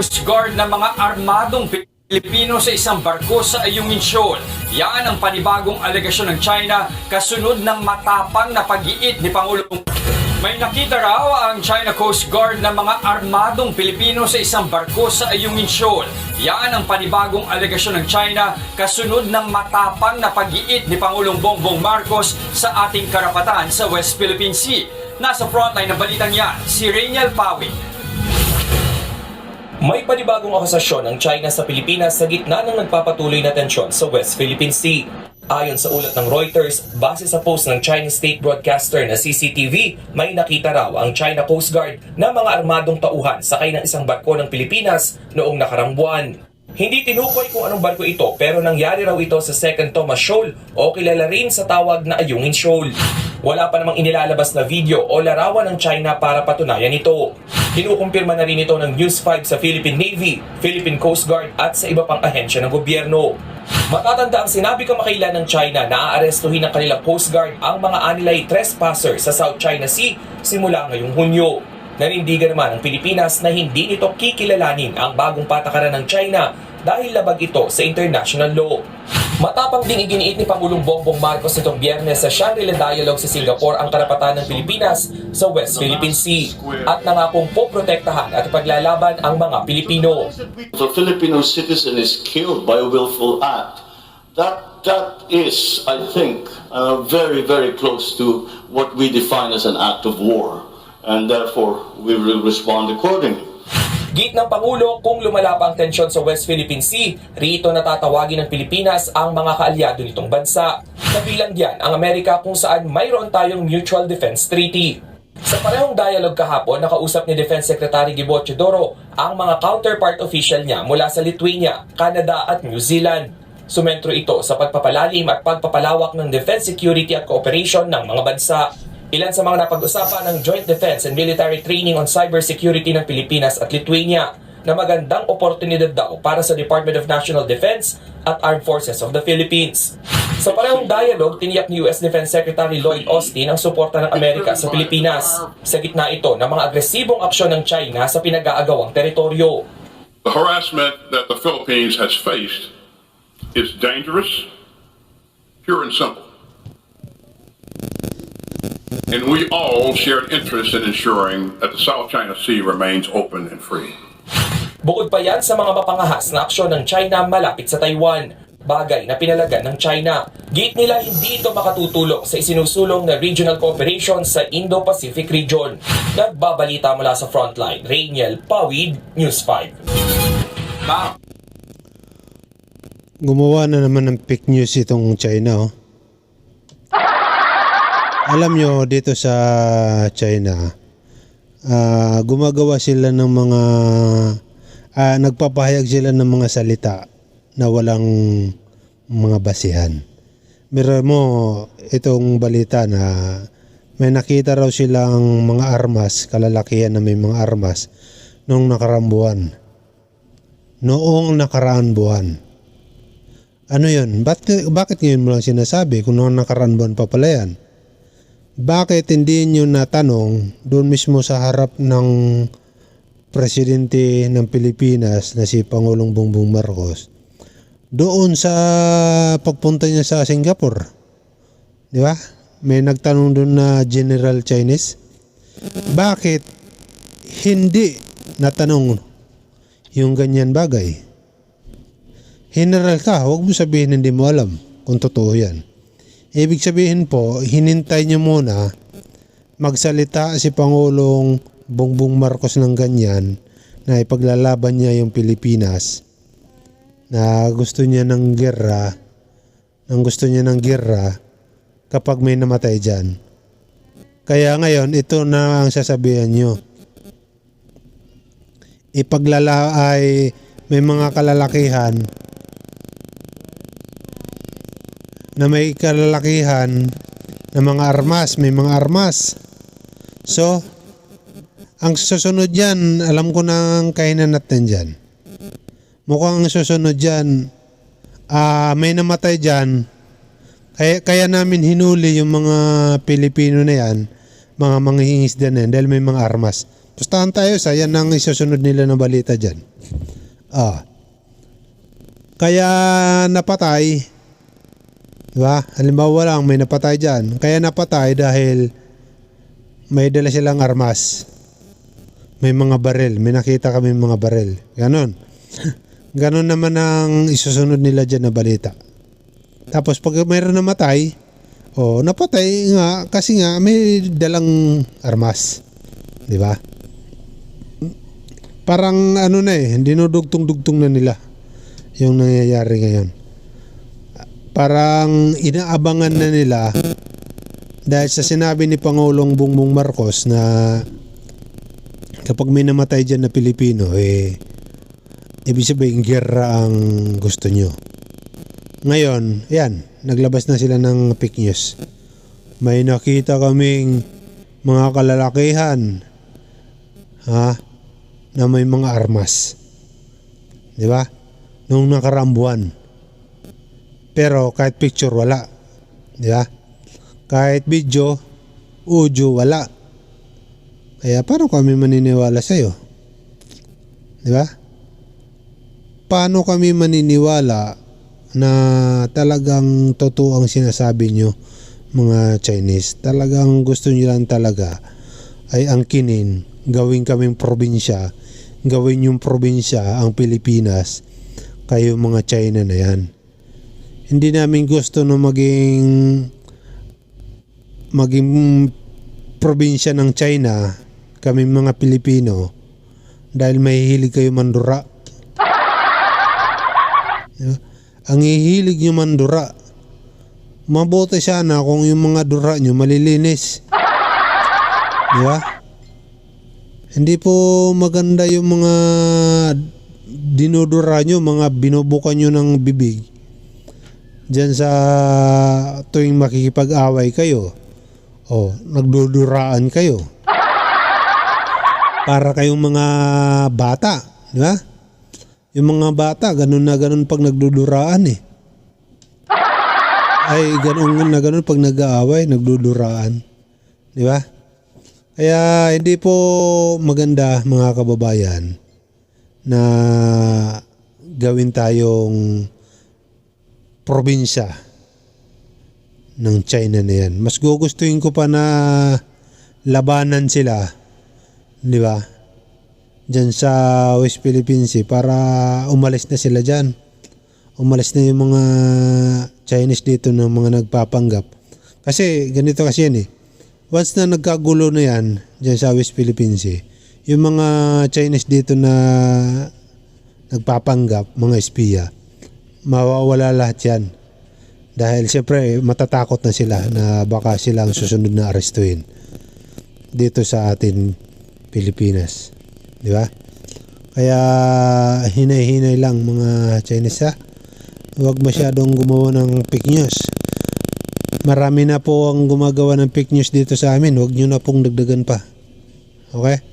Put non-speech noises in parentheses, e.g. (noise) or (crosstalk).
Coast Guard ng mga armadong Pilipino sa isang barko sa Ayungin Shoal. Yan ang panibagong alegasyon ng China kasunod ng matapang na pag-iit ni Pangulong may nakita raw ang China Coast Guard ng mga armadong Pilipino sa isang barko sa Ayungin Shoal. Yan ang panibagong alegasyon ng China kasunod ng matapang na pag-iit ni Pangulong Bongbong Marcos sa ating karapatan sa West Philippine Sea. Nasa frontline ng balitang yan, si Rainiel Pawi. May panibagong akusasyon ng China sa Pilipinas sa gitna ng nagpapatuloy na tensyon sa West Philippine Sea. Ayon sa ulat ng Reuters, base sa post ng Chinese state broadcaster na CCTV, may nakita raw ang China Coast Guard na mga armadong tauhan sakay ng isang barko ng Pilipinas noong nakarang buwan. Hindi tinukoy kung anong barko ito pero nangyari raw ito sa Second Thomas Shoal o kilala rin sa tawag na Ayungin Shoal. Wala pa namang inilalabas na video o larawan ng China para patunayan ito. Kinukumpirma na rin ito ng News 5 sa Philippine Navy, Philippine Coast Guard at sa iba pang ahensya ng gobyerno. Matatanda ang sinabi kamakailan ng China na aarestuhin ng kanilang Coast Guard ang mga anilay trespasser sa South China Sea simula ngayong Hunyo. Nanindigan naman ang Pilipinas na hindi nito kikilalanin ang bagong patakaran ng China dahil labag ito sa international law. Matapang ding iginiit ni Pangulong Bongbong Marcos nitong biyernes sa Shangri-La Dialogue sa Singapore ang karapatan ng Pilipinas sa West Philippine Sea at nangakong poprotektahan at paglalaban ang mga Pilipino. If Filipino citizen is killed by a willful act, that that is, I think, uh, very, very close to what we define as an act of war, and therefore we will respond accordingly. Git ng Pangulo kung lumala ang tensyon sa West Philippine Sea, rito natatawagin ng Pilipinas ang mga kaalyado nitong bansa. Kabilang diyan ang Amerika kung saan mayroon tayong Mutual Defense Treaty. Sa parehong dialogue kahapon, nakausap ni Defense Secretary Gibo Teodoro ang mga counterpart official niya mula sa Lithuania, Canada at New Zealand. Sumentro ito sa pagpapalalim at pagpapalawak ng defense security at cooperation ng mga bansa. Ilan sa mga napag-usapan ng Joint Defense and Military Training on Cybersecurity ng Pilipinas at Lithuania na magandang oportunidad daw para sa Department of National Defense at Armed Forces of the Philippines. Sa parehong dialogue, tiniyak ni US Defense Secretary Lloyd Austin ang suporta ng Amerika sa Pilipinas. Sa gitna ito ng mga agresibong aksyon ng China sa pinag-aagawang teritoryo. The harassment that the Philippines has faced is dangerous, pure and simple. And we all share an interest in ensuring that the South China Sea remains open and free. Bukod pa yan sa mga mapangahas na aksyon ng China malapit sa Taiwan, bagay na pinalagan ng China. Gate nila hindi ito makatutulong sa isinusulong na regional cooperation sa Indo-Pacific region. Nagbabalita mula sa frontline, Rainiel Pawid, News 5. Ma'am, Gumawa na naman ng fake news itong China. Oh. Alam nyo, dito sa China, ah, gumagawa sila ng mga, ah, nagpapahayag sila ng mga salita na walang mga basihan. Mira mo itong balita na may nakita raw silang mga armas, kalalakihan na may mga armas, noong nakarang buwan. Noong nakaraan buwan. Ano yun? Bakit, bakit ngayon mo lang sinasabi kung noong nakaraan buwan pa pala yan? Bakit hindi nyo natanong doon mismo sa harap ng presidente ng Pilipinas na si Pangulong Bongbong Marcos doon sa pagpunta niya sa Singapore? Di ba? May nagtanong doon na General Chinese. Bakit hindi natanong yung ganyan bagay? General ka, huwag mo sabihin hindi mo alam kung totoo yan. Ibig sabihin po, hinintay niyo muna magsalita si Pangulong Bongbong Marcos ng ganyan na ipaglalaban niya yung Pilipinas na gusto niya ng gera ang gusto niya ng gera kapag may namatay dyan. Kaya ngayon, ito na ang sasabihan nyo. Ipaglala ay may mga kalalakihan na may kalalakihan na mga armas, may mga armas. So, ang susunod dyan, alam ko na ang kainan natin dyan. Mukhang ang susunod dyan, ah may namatay dyan. Kaya, kaya namin hinuli yung mga Pilipino na yan, mga manghihingisda na yan, dahil may mga armas. Pustahan tayo sa yan ang isusunod nila na balita dyan. Ah. Kaya napatay, di ba? Halimbawa lang, may napatay dyan. Kaya napatay dahil may dala silang armas. May mga baril. May nakita kami mga baril. Ganon. (laughs) Ganon naman ang isusunod nila dyan na balita. Tapos pag mayroon namatay, oh, napatay nga kasi nga may dalang armas. Di ba? Parang ano na eh, dinudugtong-dugtong na nila yung nangyayari ngayon. Parang inaabangan na nila dahil sa sinabi ni Pangulong Bongbong Marcos na kapag may namatay dyan na Pilipino, eh, ibig sabihin, gera ang gusto nyo. Ngayon, yan, naglabas na sila ng fake news. May nakita kaming mga kalalakihan ha, na may mga armas. Di ba? Nung nakarambuan. Pero kahit picture wala. Di ba? Kahit video, audio wala. Kaya paano kami maniniwala sa'yo? Di ba? Paano kami maniniwala na talagang totoo ang sinasabi nyo mga Chinese? Talagang gusto nyo lang talaga ay angkinin, gawin kaming probinsya, gawin yung probinsya ang Pilipinas, kayo mga China na yan. Hindi namin gusto na maging maging probinsya ng China, kami mga Pilipino, dahil may hilig kayo mandura. Ang hihilig nyo mandura, mabuti sana kung yung mga dura nyo malilinis. Di ba? Hindi po maganda yung mga dinudura nyo, mga binubukan nyo ng bibig. Diyan sa tuwing makikipag-away kayo. O, nagduduraan kayo. Para kayong mga bata. Di ba? Yung mga bata, ganun na ganun pag nagduduraan eh. Ay, ganun na ganun pag nag-aaway, nagduduraan. Di ba? Kaya hindi po maganda mga kababayan na gawin tayong probinsya ng China na yan. Mas gugustuhin ko pa na labanan sila, di ba? Diyan sa West Philippines Sea para umalis na sila dyan. Umalis na yung mga Chinese dito ng mga nagpapanggap. Kasi ganito kasi yan eh. Once na nagkagulo na yan dyan sa West Philippines Sea, yung mga Chinese dito na nagpapanggap, mga espiya, mawawala lahat yan. Dahil siyempre matatakot na sila na baka sila ang susunod na arestuin dito sa atin Pilipinas. Di ba? Kaya hinay-hinay lang mga Chinese ha. Huwag masyadong gumawa ng fake news. Marami na po ang gumagawa ng fake news dito sa amin. Huwag nyo na pong dagdagan pa. Okay?